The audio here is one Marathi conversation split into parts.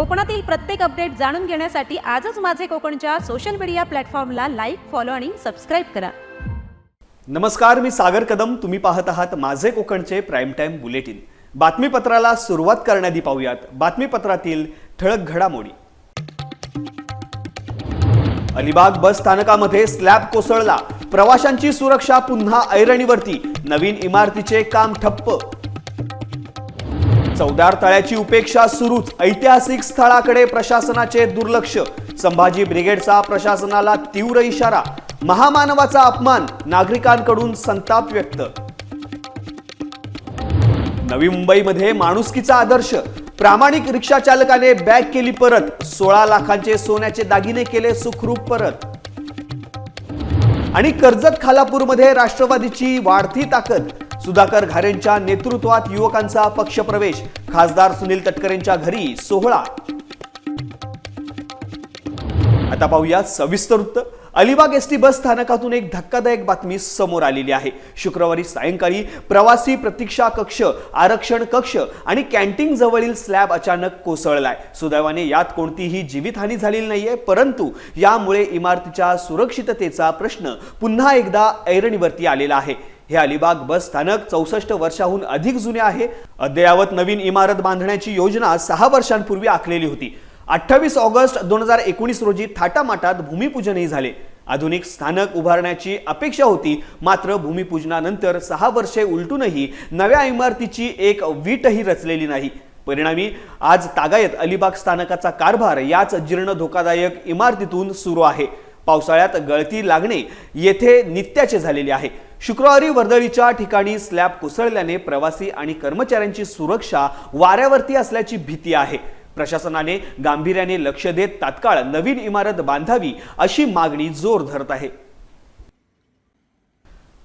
कोकणातील प्रत्येक अपडेट जाणून घेण्यासाठी आजच माझे कोकणच्या सोशल मीडिया प्लॅटफॉर्मला लाईक फॉलो आणि सबस्क्राईब करा. नमस्कार मी सागर कदम. तुम्ही पाहत आहात माझे कोकणचे प्राईम टाइम बुलेटिन बातमीपत्राला सुरुवात करण्याआधी पाहूयात. बातमीपत्रातील ठळक घडामोडी. अलिबाग बस स्थानकामध्ये स्लॅब कोसळला. प्रवाशांची सुरक्षा पुन्हा ऐरणीवरती. नवीन इमारतीचे काम ठप्प. चौदार तळ्याची उपेक्षा सुरूच. ऐतिहासिक स्थळाकडे प्रशासनाचे दुर्लक्ष. संभाजी ब्रिगेडचा प्रशासनाला तीव्र इशारा. महामानवाचा अपमान नागरिकांकडून संताप व्यक्त. नवी मुंबईमध्ये माणुसकीचा आदर्श. प्रामाणिक रिक्षा चालकाने बॅग केली परत. सोळा लाखांचे सोन्याचे दागिने केले सुखरूप परत. आणि कर्जत खालापूरमध्ये राष्ट्रवादीची वाढती ताकद. सुधाकर घारेंच्या नेतृत्वात युवकांचा पक्षप्रवेश. खासदार सुनील तटकरेंच्या घरी सोहळा. आता पाहूया सविस्तर वृत्त. अलिबाग एस टी बस स्थानकातून एक धक्कादायक बातमी समोर आलेली आहे. शुक्रवारी सायंकाळी प्रवासी प्रतीक्षा कक्ष आरक्षण कक्ष आणि कॅन्टीन जवळील स्लॅब अचानक कोसळलाय. सुदैवाने यात कोणतीही जीवितहानी झालेली नाहीये परंतु यामुळे इमारतीच्या सुरक्षिततेचा प्रश्न पुन्हा एकदा ऐरणीवरती आलेला आहे. हे अलिबाग बस स्थानक चौसष्ट वर्षाहून अधिक जुने आहे. अद्ययावत नवीन इमारत बांधण्याची योजना सहा वर्षांपूर्वी आखलेली होती. अठ्ठावीस ऑगस्ट दोन हजार एकोणीस रोजी थाटामाटात भूमिपूजनही झाले. आधुनिक स्थानक उभारण्याची अपेक्षा होती मात्र भूमिपूजनानंतर सहा वर्षे उलटूनही नव्या इमारतीची एक वीटही रचलेली नाही. परिणामी आज तागायत अलिबाग स्थानकाचा कारभार याच जीर्ण धोकादायक इमारतीतून सुरू आहे. पावसाळ्यात गळती लागणे येथे नित्याचे झालेले आहे. शुक्रवारी वर्दळीच्या ठिकाणी स्लॅब कोसळल्याने प्रवासी आणि कर्मचाऱ्यांची सुरक्षा वाऱ्यावरती असल्याची भीती आहे. प्रशासनाने गांभीर्याने लक्ष देत तात्काळ नवीन इमारत बांधावी अशी मागणी जोर धरत आहे.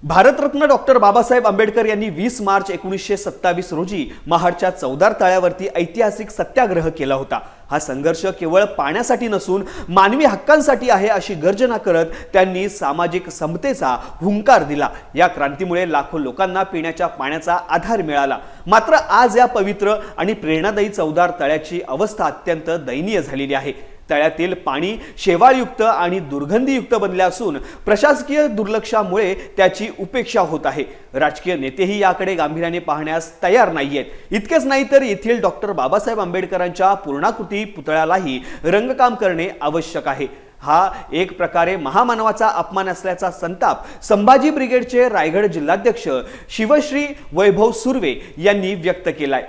भारतरत्न डॉक्टर बाबासाहेब आंबेडकर यांनी वीस मार्च एकोणीसशे सत्तावीस रोजी महाडच्या चौदार तळ्यावरती ऐतिहासिक सत्याग्रह केला होता. हा संघर्ष केवळ पाण्यासाठी नसून मानवी हक्कांसाठी आहे अशी गर्जना करत त्यांनी सामाजिक समतेचा हुंकार दिला. या क्रांतीमुळे लाखो लोकांना पिण्याच्या पाण्याचा आधार मिळाला. मात्र आज या पवित्र आणि प्रेरणादायी चौदार तळ्याची अवस्था अत्यंत दयनीय झालेली आहे. तळ्यातील पाणी शेवाळयुक्त आणि दुर्गंधीयुक्त बनले असून प्रशासकीय दुर्लक्षामुळे त्याची उपेक्षा होत आहे. राजकीय नेतेही याकडे गांभीर्याने पाहण्यास तयार नाहीयेत. इतकेच नाही तर येथील डॉक्टर बाबासाहेब आंबेडकरांच्या पूर्णाकृती पुतळ्यालाही रंगकाम करणे आवश्यक आहे. हा एक प्रकारे महामानवाचा अपमान असल्याचा संताप संभाजी ब्रिगेडचे रायगड जिल्हाध्यक्ष शिवश्री वैभव सुर्वे यांनी व्यक्त केलाय.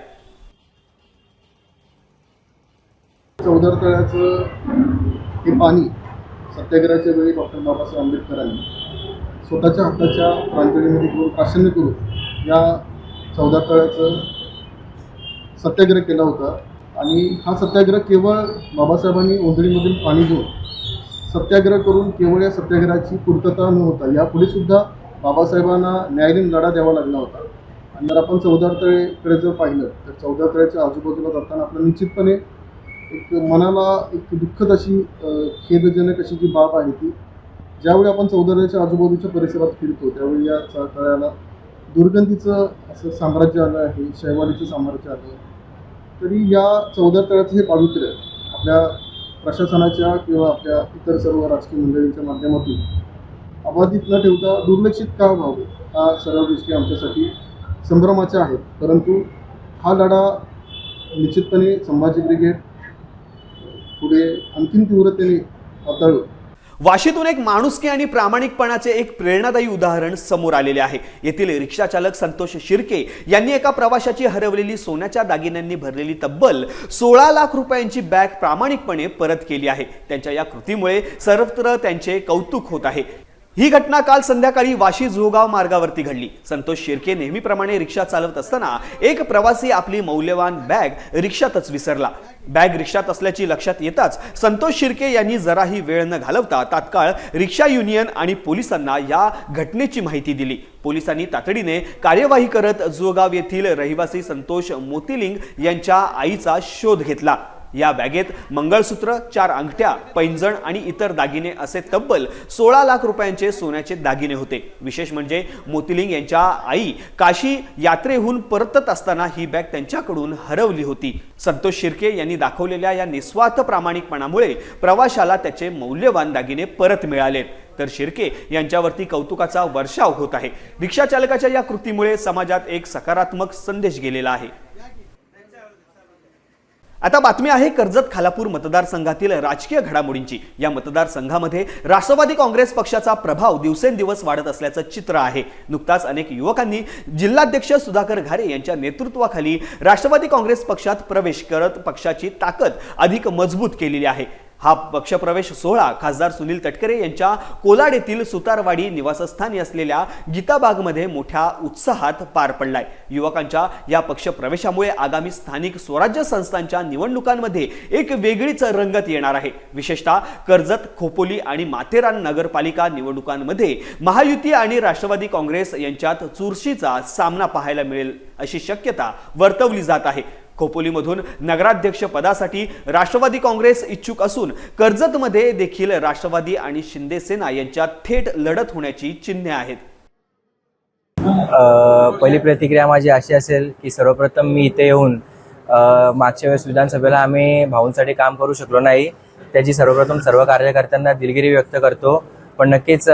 चौदार तळ्याचं हे पाणी सत्याग्रहाच्या वेळी डॉक्टर बाबासाहेब आंबेडकरांनी स्वतःच्या हाताच्या प्रांजळीमध्ये करून प्राशन्य करून या चौदार तळ्याचं सत्याग्रह केला होता. आणि हा सत्याग्रह केवळ बाबासाहेबांनी ओंधळीमधून पाणी घेऊन सत्याग्रह करून केवळ या सत्याग्रहाची पूर्तता न होता यापुढे सुद्धा बाबासाहेबांना न्यायालयीन लढा द्यावा लागला होता. आणि जर आपण चौदार तळेकडे जर पाहिलं तर चौदार तळ्याच्या आजूबाजूला जाताना आपल्याला निश्चितपणे एक मनाला एक दुःखद अशी खेदजनक अशी जी बाब आहे ती ज्यावेळी आपण चौदाराच्या आजूबाजूच्या परिसरात फिरतो त्यावेळी या तळ्याला दुर्गंधीचं असं साम्राज्य आलं आहे शैवालीचं साम्राज्य आलं आहे. तरी या चौदा तळ्याचं हे पावित्र्य आपल्या प्रशासनाच्या किंवा आपल्या इतर सर्व राजकीय मंडळींच्या माध्यमातून अबाधित न ठेवता दुर्लक्षित का व्हावं हा सर्व गोष्टी आमच्यासाठी संभ्रमाच्या आहेत परंतु हा लढा निश्चितपणे संभाजी ब्रिगेड पुढे आणखीन तीव्रतेने हाताळू. वाशीतून एक माणुसकी आणि प्रामाणिकपणाचे एक प्रेरणादायी उदाहरण समोर आलेले आहे. येथील रिक्षा चालक संतोष शिर्के यांनी एका प्रवाशाची हरवलेली सोन्याच्या दागिन्यांनी भरलेली तब्बल सोळा लाख रुपयांची बॅग प्रामाणिकपणे परत केली आहे. त्यांच्या या कृतीमुळे सर्वत्र त्यांचे कौतुक होत आहे. ही घटना काल संध्याकाळी वाशी जुगाव मार्गावरती घडली. संतोष शिर्के नेहमीप्रमाणे रिक्षा चालवत असताना एक प्रवासी आपली मौल्यवान बॅग रिक्षातच विसरला. बॅग रिक्षात असल्याची लक्षात येताच संतोष शिर्के यांनी जराही वेळ न घालवता तात्काळ रिक्षा युनियन आणि पोलिसांना या घटनेची माहिती दिली. पोलिसांनी तातडीने कार्यवाही करत जोगाव येथील रहिवासी संतोष मोतीलिंग यांच्या आईचा शोध घेतला. या बॅगेत मंगळसूत्र चार अंगठ्या पैंजण आणि इतर दागिने असे तब्बल सोळा लाख रुपयांचे सोन्याचे दागिने होते. विशेष म्हणजे मोतिलिंग यांच्या आई काशी यात्रेहून परतत असताना ही बॅग त्यांच्याकडून हरवली होती. संतोष शिर्के यांनी दाखवलेल्या या निस्वार्थ प्रामाणिकपणामुळे प्रवाशाला त्याचे मौल्यवान दागिने परत मिळाले. तर शिर्के यांच्यावरती कौतुकाचा वर्षाव होत आहे. रिक्षा चालकाच्या या कृतीमुळे समाजात एक सकारात्मक संदेश गेलेला आहे. आता बातमी आहे कर्जत खालापूर मतदारसंघातील राजकीय घडामोडींची. या मतदारसंघामध्ये राष्ट्रवादी काँग्रेस पक्षाचा प्रभाव दिवसेंदिवस वाढत असल्याचं चित्र आहे. नुकताच अनेक युवकांनी जिल्हाध्यक्ष सुधाकर घारे यांच्या नेतृत्वाखाली राष्ट्रवादी काँग्रेस पक्षात प्रवेश करत पक्षाची ताकद अधिक मजबूत केलेली आहे. हा पक्षप्रवेश सोहळा खासदार सुनील तटकरे यांच्या कोलाड येथील सुतारवाडी निवासस्थानी असलेल्या गीताबागमध्ये मोठ्या उत्साहात पार पडलाय. युवकांच्या या पक्षप्रवेशामुळे आगामी स्थानिक स्वराज्य संस्थांच्या निवडणुकांमध्ये एक वेगळीच रंगत येणार आहे. विशेषतः कर्जत खोपोली आणि माथेरान नगरपालिका निवडणुकांमध्ये महायुती आणि राष्ट्रवादी काँग्रेस यांच्यात चुरशीचा सामना पाहायला मिळेल अशी शक्यता वर्तवली जात आहे. खोपोलीमधून नगराध्यक्ष पदासाठी राष्ट्रवादी काँग्रेस इच्छुक असून कर्जतमध्ये देखील राष्ट्रवादी आणि शिंदे सेना यांच्यात थेट लढत होण्याची चिन्हे आहेत. पहिली प्रतिक्रिया माझी अशी असेल की सर्वप्रथम मी इथे येऊन मागच्या वेळेस विधानसभेला आम्ही भाऊंसाठी काम करू शकलो नाही. त्याची सर्वप्रथम सर्व कार्यकर्त्यांना दिलगिरी व्यक्त करतो. पण नक्कीच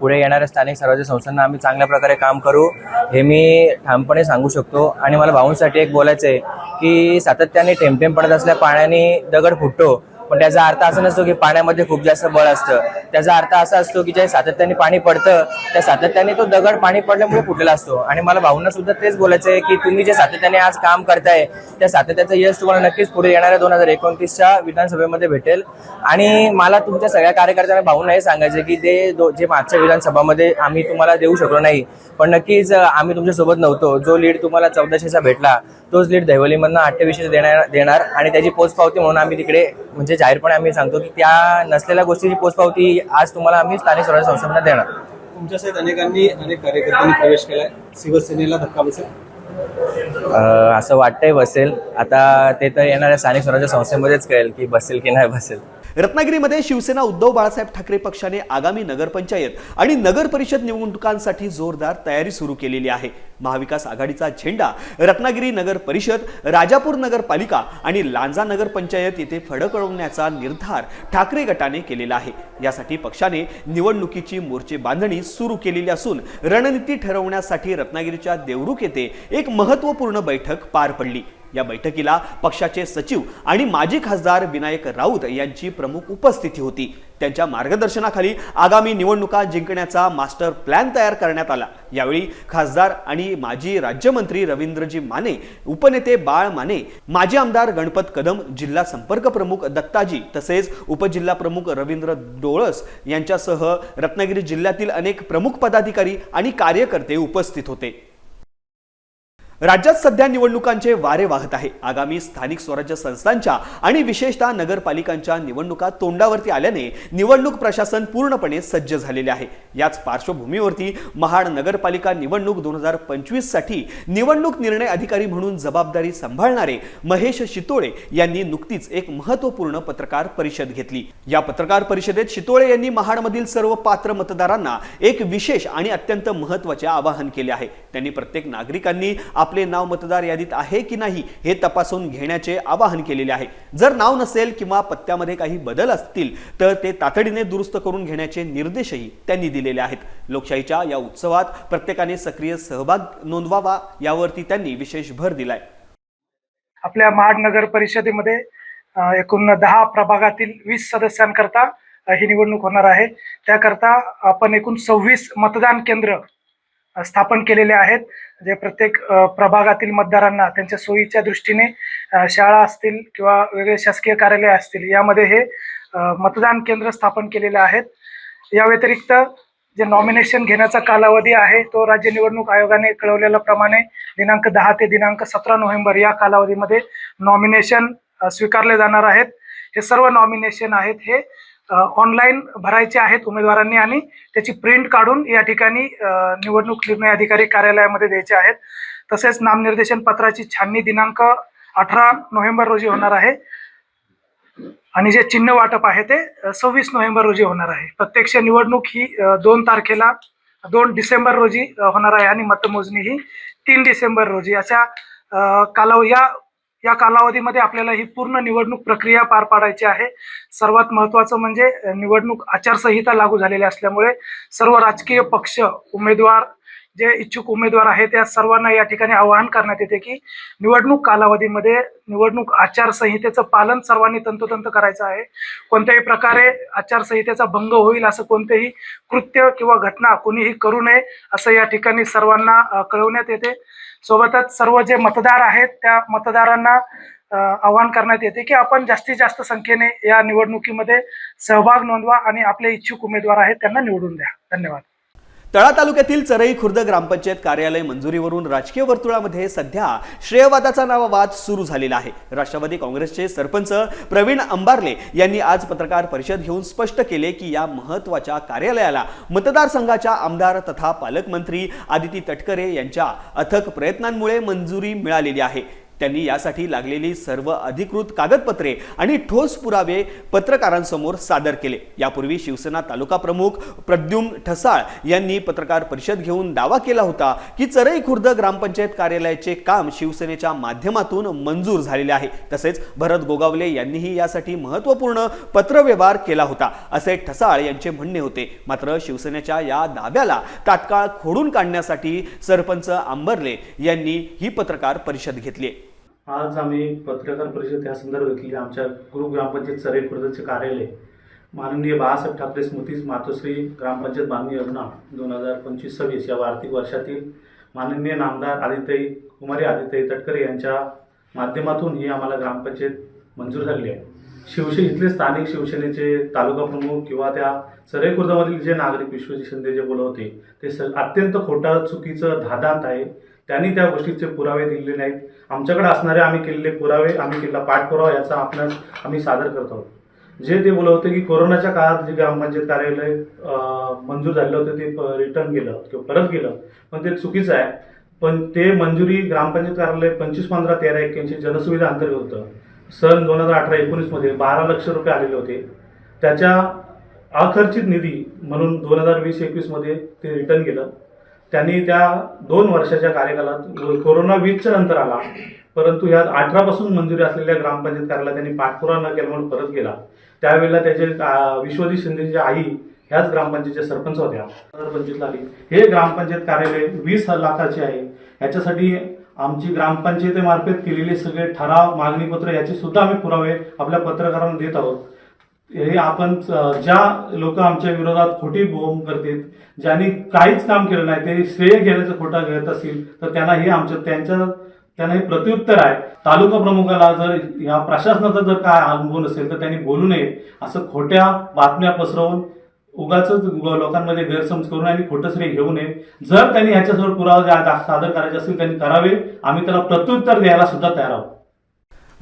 पुढे येणाऱ्या स्थानिक स्वराज्य संस्थांना आम्ही चांगल्या प्रकारे काम करू हे मी ठामपणे सांगू शकतो. आणि मला भाऊंसाठी एक बोलायचं आहे की सातत्याने टेमटेम पडत असल्या पाण्याने दगड फुटतो पण त्याचा अर्थ असा नसतो की पाण्यामध्ये खूप जास्त बळ असतं. त्याचा अर्थ असा असतो की ज्या सातत्याने पाणी पडतं त्या सातत्याने तो दगड पाणी पडल्यामुळे फुटलेला असतो. आणि मला भाऊंना सुद्धा तेच बोलायचं आहे की तुम्ही जे सातत्याने आज काम करताय त्या सातत्याचं यश तुम्हाला नक्कीच पुढे येणाऱ्या दोन हजार एकोणतीसच्या विधानसभेमध्ये भेटेल. आणि मला तुमच्या सगळ्या कार्यकर्त्यांना भाऊंना हे सांगायचं की ते दो- जे मागच्या विधानसभामध्ये आम्ही तुम्हाला देऊ शकलो नाही पण नक्कीच आम्ही तुमच्यासोबत नव्हतो. जो लीड तुम्हाला चौदाशेचा भेटला तोच लीड दहिवलीमधनं अठ्ठावीसशे देणार देणार. आणि त्याची पोचपावती म्हणून आम्ही तिकडे म्हणजे जाहीरपणे आम्ही सांगतो की त्या नसलेल्या गोष्टीची पोचपावती आज तुम्हाला आम्ही स्थानिक स्वराज्य संस्थांना देणार. तुमच्या सहित अनेकांनी अनेक कार्यकर्त्यांनी प्रवेश केलाय. शिवसेनेला धक्का बसेल? असं वाटतंय बसेल. आता ते तर येणाऱ्या स्थानिक स्वराज्य संस्थेमध्येच कळेल की बसेल की नाही बसेल. रत्नागिरीमध्ये शिवसेना उद्धव बाळासाहेब ठाकरे पक्षाने आगामी नगरपंचायत आणि नगर परिषद निवडणुकांसाठी जोरदार तयारी सुरू केलेली आहे. महाविकास आघाडीचा झेंडा रत्नागिरी नगर परिषद राजापूर नगरपालिका आणि लांजा नगर पंचायत येथे फडकवण्याचा निर्धार ठाकरे गटाने केलेला आहे. यासाठी पक्षाने निवडणुकीची मोर्चे बांधणी सुरू केलेली असून रणनीती ठरवण्यासाठी रत्नागिरीच्या देवरुख येथे एक महत्त्वपूर्ण बैठक पार पडली. या बैठकीला पक्षाचे सचिव आणि माजी खासदार विनायक राऊत यांची प्रमुख उपस्थिती होती. त्यांच्या मार्गदर्शनाखाली आगामी निवडणुका जिंकण्याचा मास्टर प्लॅन तयार करण्यात आला. यावेळी खासदार आणि माजी राज्यमंत्री रवींद्रजी माने उपनेते बाळ माने माजी आमदार गणपत कदम जिल्हा संपर्क प्रमुख दत्ताजी तसेच उपजिल्हा प्रमुख रवींद्र डोळस यांच्यासह रत्नागिरी जिल्ह्यातील अनेक प्रमुख पदाधिकारी आणि कार्यकर्ते उपस्थित होते. राज्यात सध्या निवडणुकांचे वारे वाहत आहे. आगामी स्थानिक स्वराज्य संस्थांच्या आणि विशेषतः नगरपालिकांच्या निवडणुका तोंडावरती आल्याने निवडणूक प्रशासन पूर्णपणे सज्ज झालेले आहे. याच पार्श्वभूमीवरती महाड नगरपालिका निवडणूक दोन हजार पंचवीससाठी निवडणूक निर्णय अधिकारी म्हणून जबाबदारी सांभाळणारे महेश शितोळे यांनी नुकतीच एक महत्त्वपूर्ण पत्रकार परिषद घेतली. या पत्रकार परिषदेत शितोळे यांनी महाडमधील सर्व पात्र मतदारांना एक विशेष आणि अत्यंत महत्त्वाचे आवाहन केले आहे. त्यांनी प्रत्येक नागरिकांनी आपले नाव मतदार यादीत आहे की नाही हे तपासून घेण्याचे आवाहन केलेले आहे. जर नाव नसेल किंवा पत्त्यामध्ये काही बदल असतील तर ते तातडीने दुरुस्त करून घेण्याचे निर्देशही त्यांनी दिलेले आहेत. लोकशाहीच्या या उत्सवात प्रत्येकाने सक्रिय सहभाग नोंदवावा यावरती त्यांनी विशेष भर दिलाय. आपल्या महाड नगर परिषदेमध्ये एकूण दहा प्रभागातील वीस सदस्यांकरता ही निवडणूक होणार आहे. त्याकरता आपण एकूण सव्वीस मतदान केंद्र स्थापन केलेले आहेत जे प्रत्येक प्रभागातील मतदारांना त्यांच्या सोयीच्या दृष्टीने शाळा असतील किंवा वेगळे शासकीय कार्यालय असतील यामध्ये हे मतदान केंद्र स्थापन केलेले आहेत. या व्यतिरिक्त जे नॉमिनेशन घेण्याचा कालावधी आहे तो राज्य निवडणूक आयोगाने कळवलेल्याप्रमाणे दिनांक दहा ते दिनांक सतरा नोव्हेंबर या कालावधीमध्ये नॉमिनेशन स्वीकारले जाणार आहेत. हे सर्व नॉमिनेशन आहेत हे ऑनलाईन भरायचे आहेत उमेदवारांनी आणि त्याची प्रिंट काढून या ठिकाणी निवडणूक निर्णय अधिकारी कार्यालयामध्ये द्यायचे आहेत. तसेच नामनिर्देशन पत्राची छाननी दिनांक अठरा नोव्हेंबर रोजी होणार आहे. आणि जे चिन्ह वाटप आहे ते सव्वीस नोव्हेंबर रोजी होणार आहे. प्रत्यक्ष निवडणूक ही दोन तारखेला दोन डिसेंबर रोजी होणार आहे आणि मतमोजणी ही तीन डिसेंबर रोजी. अशा अ, कालाव या या कालावधीमध्ये आपल्याला ही पूर्ण निवडणूक प्रक्रिया पार पाडायची आहे. सर्वात महत्त्वाचं म्हणजे निवडणूक आचारसंहिता लागू झालेली असल्यामुळे सर्व राजकीय पक्ष उमेदवार जे इच्छुक उमेदवार आहेत त्या सर्वांना या ठिकाणी आवाहन करण्यात येते की निवडणूक कालावधीमध्ये निवडणूक आचारसंहितेचं पालन सर्वांनी तंतोतंत करायचं आहे. कोणत्याही प्रकारे आचारसंहितेचा भंग होईल असं कोणतेही कृत्य किंवा घटना कोणीही करू नये असं या ठिकाणी सर्वांना कळवण्यात येते. सोबतच सर्व जे मतदार आहेत त्या मतदारांना आवाहन करण्यात येते की आपण जास्तीत जास्त संख्येने या निवडणुकीमध्ये सहभाग नोंदवा आणि आपले इच्छुक उमेदवार आहेत त्यांना निवडून द्या. धन्यवाद. तळा तालुक्यातील चरई खुर्द ग्रामपंचायत कार्यालय मंजुरीवरून राजकीय वर्तुळामध्ये सध्या श्रेयवादाचा नावा वाद सुरू झालेला आहे. राष्ट्रवादी काँग्रेसचे सरपंच प्रवीण अंबारले यांनी आज पत्रकार परिषद घेऊन स्पष्ट केले की या महत्त्वाच्या कार्यालयाला मतदारसंघाच्या आमदार तथा पालकमंत्री आदिती तटकरे यांच्या अथक प्रयत्नांमुळे मंजुरी मिळालेली आहे. त्यांनी यासाठी लागलेली सर्व अधिकृत कागदपत्रे आणि ठोस पुरावे पत्रकारांसमोर सादर केले. यापूर्वी शिवसेना तालुका प्रमुख प्रद्युम ठसाळ यांनी पत्रकार परिषद घेऊन दावा केला होता की चरई खुर्द ग्रामपंचायत कार्यालयाचे काम शिवसेनेच्या माध्यमातून मंजूर झालेले आहे. तसेच भरत गोगावले यांनीही यासाठी महत्त्वपूर्ण पत्रव्यवहार केला होता असे ठसाळ यांचे म्हणणे होते. मात्र शिवसेनेच्या या दाव्याला तात्काळ खोडून काढण्यासाठी सरपंच आंबर्ले यांनी ही पत्रकार परिषद घेतली आज आम्ही पत्रकार परिषद या संदर्भात घेतली आमच्या गुरु ग्रामपंचायत सरे खुर्दचे कार्यालय माननीय बाळासाहेब ठाकरे स्मृती मातोश्री ग्रामपंचायत बांधणी योजना दोन हजार पंचवीस सव्वीस या आर्थिक वर्षातील माननीय नामदार आदित्यई कुमारी आदित्यई तटकरे यांच्या माध्यमातून ही आम्हाला ग्रामपंचायत मंजूर झाली आहे. शिवसे इथले स्थानिक शिवसेनेचे तालुका प्रमुख किंवा त्या सरे खुर्दमधील जे नागरिक विश्वजी शिंदे जे बोलवते ते स अत्यंत खोटं चुकीचं धादांत आहे. त्यांनी त्या गोष्टीचे पुरावे दिलेले नाहीत. आमच्याकडे असणारे आम्ही केलेले पुरावे आम्ही केलेला पाठपुरावा याचा आपणास आम्ही सादर करत आहोत. जे ते बोलत होते की कोरोनाच्या काळात जे ग्रामपंचायत कार्यालय मंजूर झालेलं होतं ते रिटर्न गेलं किंवा परत गेलं. पण ते चुकीचं आहे. पण ते मंजुरी ग्रामपंचायत कार्यालय पंचवीस पंधरा तेरा एक्क्याऐंशी जनसुविधा अंतर्गत होतं. सन दोन हजार अठरा एकोणीसमध्ये बारा लक्ष रुपये आलेले होते. त्याच्या अखर्चित निधी म्हणून दोन हजार वीस एकवीसमध्ये ते रिटर्न गेलं. त्यांनी त्या दोन वर्षाच्या कार्यकालात कोरोना वीसच्या नंतर आला परंतु ह्या अठरापासून मंजुरी असलेल्या ग्रामपंचायत कार्याला त्यांनी पाठपुरा न केला म्हणून परत गेला. त्यावेळेला त्याचे अं, विश्वजित शिंदेची आई ह्याच ग्रामपंचायतच्या सरपंच होत्या. दोन आली हे ग्रामपंचायत कार्यालय वीस लाखाचे आहे. याच्यासाठी आमची ग्रामपंचायतीमार्फत केलेले सगळे ठराव मागणीपत्र याचे सुद्धा आम्ही पुरावे आपल्या पत्रकारांना देत आहोत. हे आपण ज्या लोक आमच्या विरोधात खोटी बोंब करतील ज्यांनी काहीच काम केलं नाही ते श्रेय घेण्याचं खोटा घेत असतील तर त्यांना हे आमच्या त्यांच्या त्यांना हे प्रत्युत्तर आहे. तालुका प्रमुखाला जर या प्रशासनाचा जर काय अनुभव नसेल तर त्यांनी बोलू नये. असं खोट्या बातम्या पसरवून उगाच लोकांमध्ये गैरसमज करून आणि खोटं श्रेय घेऊ नये. जर त्यांनी ह्याच्यासमोर पुरावा सादर करायचे असतील त्यांनी करावे. आम्ही त्याला प्रत्युत्तर द्यायला सुद्धा तयार आहोत.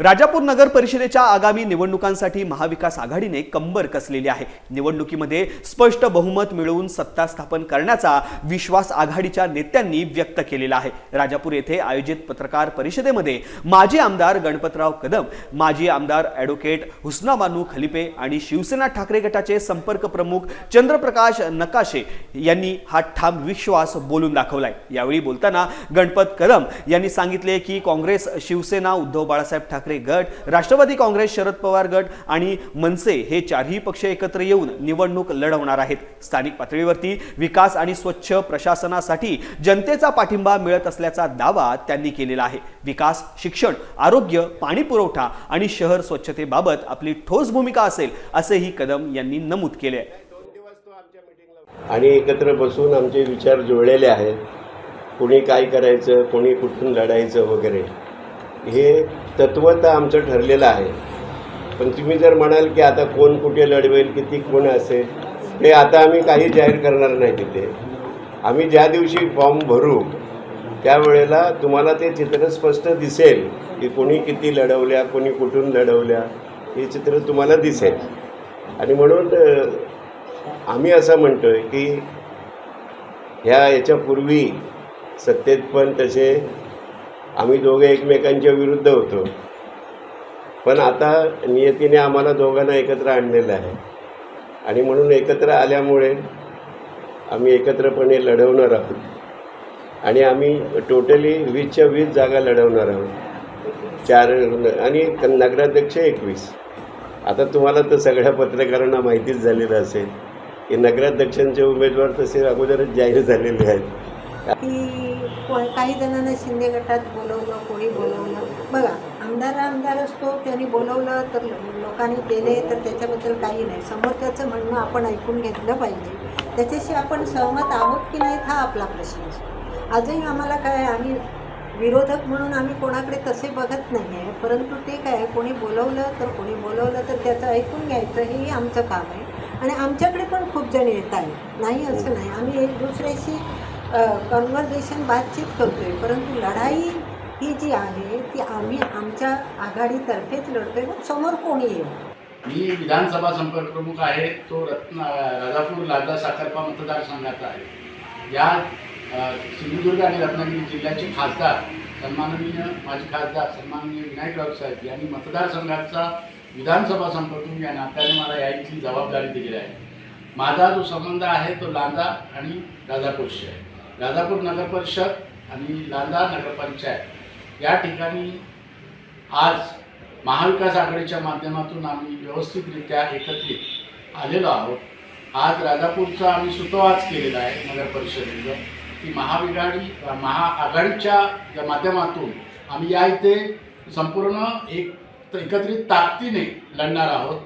राजापूर नगर परिषदेच्या आगामी निवडणुकांसाठी महाविकास आघाडीने कंबर कसलेली आहे. निवडणुकीमध्ये स्पष्ट बहुमत मिळवून सत्ता स्थापन करण्याचा विश्वास आघाडीच्या नेत्यांनी व्यक्त केलेला आहे. राजापूर येथे आयोजित पत्रकार परिषदेमध्ये माजी आमदार गणपतराव कदम माजी आमदार ॲडव्होकेट हुस्नाबानू खलिपे आणि शिवसेना ठाकरे गटाचे संपर्क प्रमुख चंद्रप्रकाश नकाशे यांनी हा ठाम विश्वास बोलून दाखवलाय. यावेळी बोलताना गणपत कदम यांनी सांगितले की काँग्रेस शिवसेना उद्धव बाळासाहेब ठाकरे गट राष्ट्रवादी काँग्रेस शरद पवार गट आणि मनसे हे चारही पक्ष एकत्र येऊन निवडणूक लढवणार आहेत. स्थानिक पातळीवरती विकास आणि स्वच्छ प्रशासनासाठी जनतेचा पाठिंबा मिळत असल्याचा दावा त्यांनी केलेला आहे. विकास शिक्षण आरोग्य पाणी पुरवठा आणि शहर स्वच्छतेबाबत आपली ठोस भूमिका असेल असेही कदम यांनी नमूद केले आहे. आणि एकत्र बसून आमचे विचार जुळलेले आहेत. कोणी काय करायचं कोणी कुठून लढायचं वगैरे हे तत्वत आमचं ठरलेलं आहे. पण तुम्ही जर म्हणाल की आता कोण कुठे लढवेल किती कोण असेल ते आता आम्ही काही जाहीर करणार नाही तिथे. आम्ही ज्या दिवशी फॉर्म भरू त्यावेळेला तुम्हाला ते चित्र स्पष्ट दिसेल की कोणी किती लढवल्या कोणी कुठून लढवल्या हे चित्र तुम्हाला दिसेल. आणि म्हणून आम्ही असं म्हणतो आहे की ह्या याच्यापूर्वी सत्तेत पण तसे आम्ही दोघे एकमेकांच्या विरुद्ध होतो. पण आता नियतीने आम्हाला दोघांना एकत्र आणलेलं आहे. आणि म्हणून एकत्र आल्यामुळे आम्ही एकत्रपणे लढवणार आहोत. आणि आम्ही टोटली वीसच्या वीस जागा लढवणार आहोत. चार आणि नगराध्यक्ष एकवीस. आता तुम्हाला तर सगळ्या पत्रकारांना माहितीच झालेलं असेल की नगराध्यक्षांचे उमेदवार तसे अगोदरच जाहीर झालेले आहेत. की काही जणांना शिंदे गटात बोलवलं कोणी बोलवलं. बघा आमदार आमदार असतो त्यांनी बोलवलं तर लो- लोकांनी केले तर त्याच्याबद्दल काही नाही. समोरच्याचं म्हणणं आपण ऐकून घेतलं पाहिजे. त्याच्याशी आपण सहमत आहोत की नाहीत हा आपला प्रश्न असतो. आजही आम्हाला काय आम्ही विरोधक म्हणून आम्ही कोणाकडे तसे बघत नाही आहे. परंतु ते काय कोणी बोलवलं तर कोणी बोलवलं तर त्याचं ऐकून घ्यायचं हेही आमचं काम आहे. आणि आमच्याकडे पण खूप जण येत आहेत. नाही असं नाही. आम्ही एक दुसऱ्याशी कन्व्हर्सेशन बातचीत करतो आहे परंतु लढाई ही जी आहे ती आम्ही आमच्या आघाडीतर्फेच लढतो आहे मग समोर कोणी येईल मी विधानसभा संपर्क प्रमुख आहे तो रत्न राजापूर लादा साखरपा मतदारसंघाचा आहे. या सिंधुदुर्ग आणि रत्नागिरी जिल्ह्याचे खासदार सन्माननीय माजी खासदार सन्माननीय विनायकराव साहेब यांनी मतदारसंघाचा विधानसभा संपर्क या नात्याने मला यायची जबाबदारी दिलेली आहे. माझा जो संबंध आहे तो लांजा आणि राजापूरशी आहे. राजापूर नगरपरिषद आणि लांजा नगरपंचायत या ठिकाणी आज महाविकास आघाडीच्या माध्यमातून आम्ही व्यवस्थितरित्या एकत्रित आलेलो आहोत. आज राजापूरचा आम्ही सुतोवाच केलेला आहे नगर परिषदेचं. की महाविघाडी महाआघाडीच्या या माध्यमातून आम्ही या इथे संपूर्ण एक एकत्रित ताकदीने लढणार आहोत.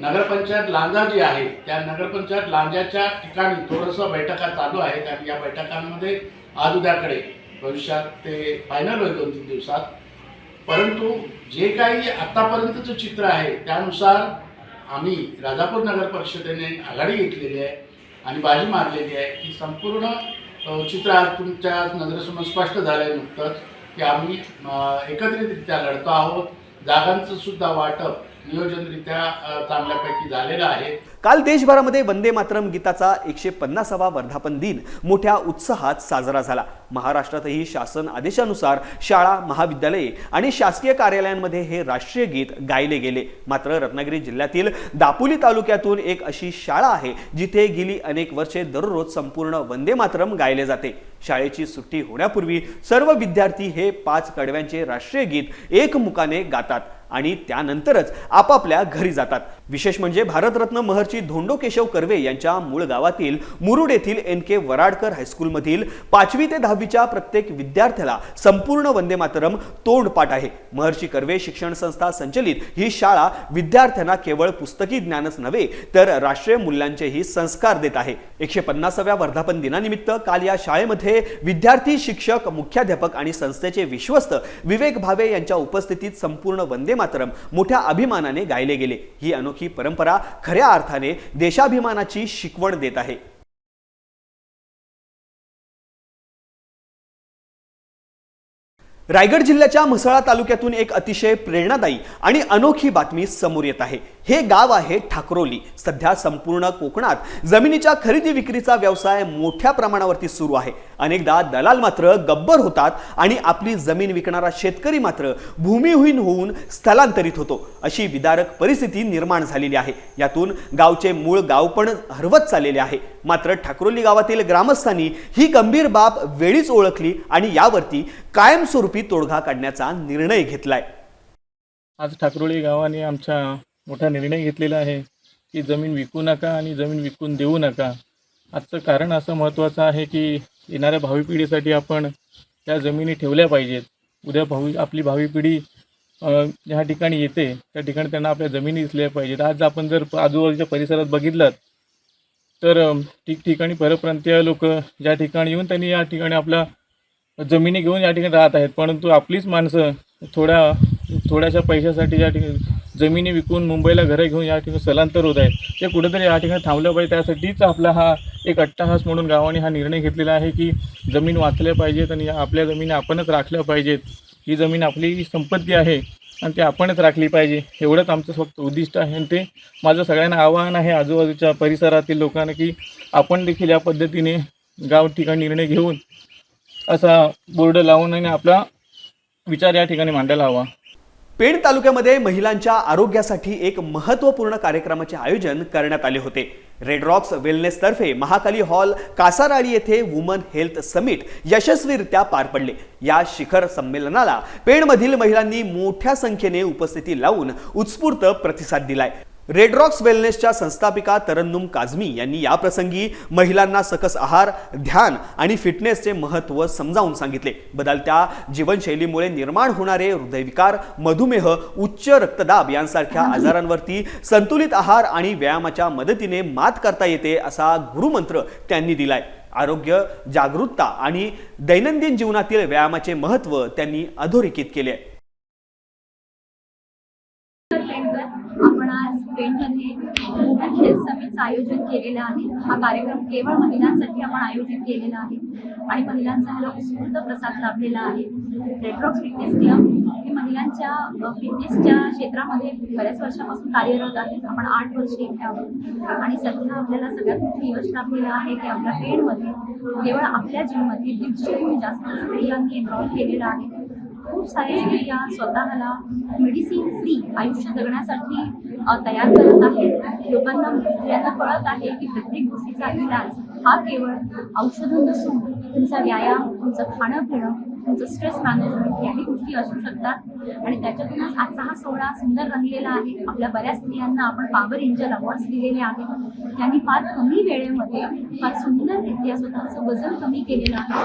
नगरपंचायत लांजा जी आहे त्या नगरपंचायत लांजाच्या ठिकाणी थोडंसं बैठका चालू आहेत आणि या बैठकांमध्ये आज उद्याकडे भविष्यात ते फायनल होईल दोन तीन दिवसात. परंतु जे काही आत्तापर्यंतचं चित्र आहे त्यानुसार आम्ही राजापूर नगर परिषदेने आघाडी घेतलेली आहे आणि बाजी मारलेली आहे. की संपूर्ण चित्र आज तुमच्या नजरेसमोर स्पष्ट झालं आहे नुकतंच की आम्ही एकत्रितरित्या लढतो आहोत. जागांचं सुद्धा वाटप नियोजनरित्या चांगल्यापैकी झालेलं आहे. काल देशभरामध्ये वंदे मातरम गीताचा एकशे पन्नासावा वर्धापन दिन मोठ्या उत्साहात साजरा झाला. महाराष्ट्रातही शासन आदेशानुसार शाळा महाविद्यालये आणि शासकीय कार्यालयांमध्ये हे राष्ट्रीय गीत गायले गेले. मात्र रत्नागिरी जिल्ह्यातील दापोली तालुक्यातून एक अशी शाळा आहे जिथे गेली अनेक वर्षे दररोज संपूर्ण वंदे मातरम गायले जाते. शाळेची सुट्टी होण्यापूर्वी सर्व विद्यार्थी हे पाच कडव्यांचे राष्ट्रीय गीत एकमुखाने गातात. आणि त्यानंतरच आपापल्या घरी जातात. विशेष म्हणजे भारतरत्न महर्षी धोंडो केशव कर्वे यांच्या मूळ गावातील मुरुड येथील एन के वराडकर हायस्कूलमधील पाचवी ते दहावीच्या प्रत्येक विद्यार्थ्याला संपूर्ण वंदे मातरम तोंडपाठ आहे. महर्षी कर्वे शिक्षण संस्था संचलित ही शाळा विद्यार्थ्यांना केवळ पुस्तकी ज्ञानच नव्हे तर राष्ट्रीय मूल्यांचेही संस्कार देत आहे. एकशे पन्नासाव्या वर्धापन दिनानिमित्त काल या शाळेमध्ये विद्यार्थी शिक्षक मुख्याध्यापक आणि संस्थेचे विश्वस्त विवेक भावे यांच्या उपस्थितीत संपूर्ण वंदे मातरम मोठ्या अभिमानाने गायले गेले. ही अनोखी परंपरा खऱ्या अर्थाने देशाभिमानाची शिकवण देत आहे. रायगड जिल्ह्याच्या म्हसळा तालुक्यातून एक अतिशय प्रेरणादायी आणि अनोखी बातमी समोर येत आहे. हे गाव आहे ठाकरोली. सध्या संपूर्ण कोकणात जमिनीच्या खरेदी विक्रीचा व्यवसाय मोठ्या प्रमाणावरती सुरू आहे. अनेकदा दलाल मात्र गब्बर होतात आणि आपली जमीन विकणारा शेतकरी मात्र भूमिहीन होऊन स्थलांतरित होतो. अशी विदारक परिस्थिती निर्माण झालेली आहे. यातून गावचे मूळ गाव पण हरवत चाललेले आहे. मात्र ठाकरोली गावातील ग्रामस्थांनी ही गंभीर बाब वेळीच ओळखली आणि यावरती कायमस्वरूपी तोडगा काढण्याचा निर्णय घेतलाय. आज ठाकरोळी गावाने आमच्या मोठा निर्णय घेतलेला आहे की जमीन विकू नका आणि जमीन विकून देऊ नका. आजचं कारण असं महत्त्वाचं आहे की येणाऱ्या भावी पिढीसाठी आपण त्या जमिनी ठेवल्या पाहिजेत. उद्या भावी आपली भावी पिढी ह्या ज्या ठिकाणी येते. त्या ठिकाणी त्यांना आपल्या जमिनी दिसल्या पाहिजेत. आज आपण जर आजूबाजूच्या परिसरात बघितलं तर ठिकठिकाणी परप्रांतीय लोक ज्या ठिकाणी येऊन त्यांनी या ठिकाणी आपल्या जमिनी घेऊन या ठिकाणी राहत आहेत. परंतु आपलीच माणसं थोड्या थोड्याशा पैशासाठी या ठिकाणी जमिनी विकून मुंबईला घरं घेऊन या ठिकाणी स्थलांतर होत आहेत. ते कुठेतरी या ठिकाणी थांबलं पाहिजे. त्यासाठीच आपला हा एक अट्टाहास म्हणून गावाने हा निर्णय घेतलेला आहे की जमीन वाचल्या पाहिजेत आणि या आपल्या जमिनी आपणच राखल्या पाहिजेत. ही जमीन आपली संपत्ती आहे आणि ती आपणच राखली पाहिजे. एवढंच आमचं फक्त उद्दिष्ट आहे आणि ते माझं सगळ्यांना आवाहन आहे आजूबाजूच्या परिसरातील लोकांना की आपण देखील या पद्धतीने गाव ठिकाणी निर्णय घेऊन असा बोर्ड लावून आणि आपला विचार या ठिकाणी मांडायला हवा. पेण तालुक्यामध्ये महिलांच्या आरोग्यासाठी एक महत्त्वपूर्ण कार्यक्रमाचे आयोजन करण्यात आले होते. रेड रॉक्स वेलनेस तर्फे महाकाली हॉल कासाराळी येथे वुमन हेल्थ समिट यशस्वीरित्या पार पडले. या शिखर संमेलनाला पेणमधील महिलांनी मोठ्या संख्येने उपस्थिती लावून उत्स्फूर्त प्रतिसाद दिलाय. रेडरॉक्स वेलनेसच्या संस्थापिका तरन्नुम काझमी यांनी याप्रसंगी महिलांना सकस आहार ध्यान आणि फिटनेसचे महत्त्व समजावून सांगितले. बदलत्या जीवनशैलीमुळे निर्माण होणारे हृदयविकार मधुमेह उच्च रक्तदाब यांसारख्या आजारांवरती संतुलित आहार आणि व्यायामाच्या मदतीने मात करता येते असा गुरुमंत्र त्यांनी दिलाय. आरोग्य जागरूकता आणि दैनंदिन जीवनातील व्यायामाचे महत्त्व त्यांनी अधोरेखित केले आहे आपण आज पेणमध्ये वुमन हेल्थ समिटचं आयोजन केलेलं आहे. हा कार्यक्रम केवळ महिलांसाठी आपण आयोजित केलेला आहे. आणि महिलांचा ह्याला उत्स्फूर्त प्रसाद लाभलेला आहे. रेडरॉक्स फिटनेस क्लब हे महिलांच्या फिटनेसच्या क्षेत्रामध्ये बऱ्याच वर्षापासून कार्यरत आहे. आपण आठ वर्ष इथे आहोत. आणि सध्या आपल्याला सगळ्यात मोठी यश लाभलेलं आहे की आपल्या पेडमध्ये केवळ आपल्या जिममध्ये दीडशेहून जास्त स्त्रियांनी एनरोल केलेलं आहे. खूप सारे स्त्रिया स्वतःला मेडिसिन फ्री आयुष्य जगण्यासाठी तयार करत आहेत. लोकांना स्त्रियांना कळत आहे की प्रत्येक गोष्टीचा इलाज हा केवळ औषधं नसून तुमचा व्यायाम तुमचं खाणं पिणं तुमचं स्ट्रेस मॅनेजमेंट याही गोष्टी असू शकतात. आणि त्याच्यातूनच आजचा हा सोहळा सुंदर रंगलेला आहे. आपल्या बऱ्याच स्त्रियांना आपण पावर इंजल अवॉर्ड्स दिलेले आहेत. त्यांनी फार कमी वेळेमध्ये फार सुंदररित्या स्वतःचं वजन कमी केलेलं आहे.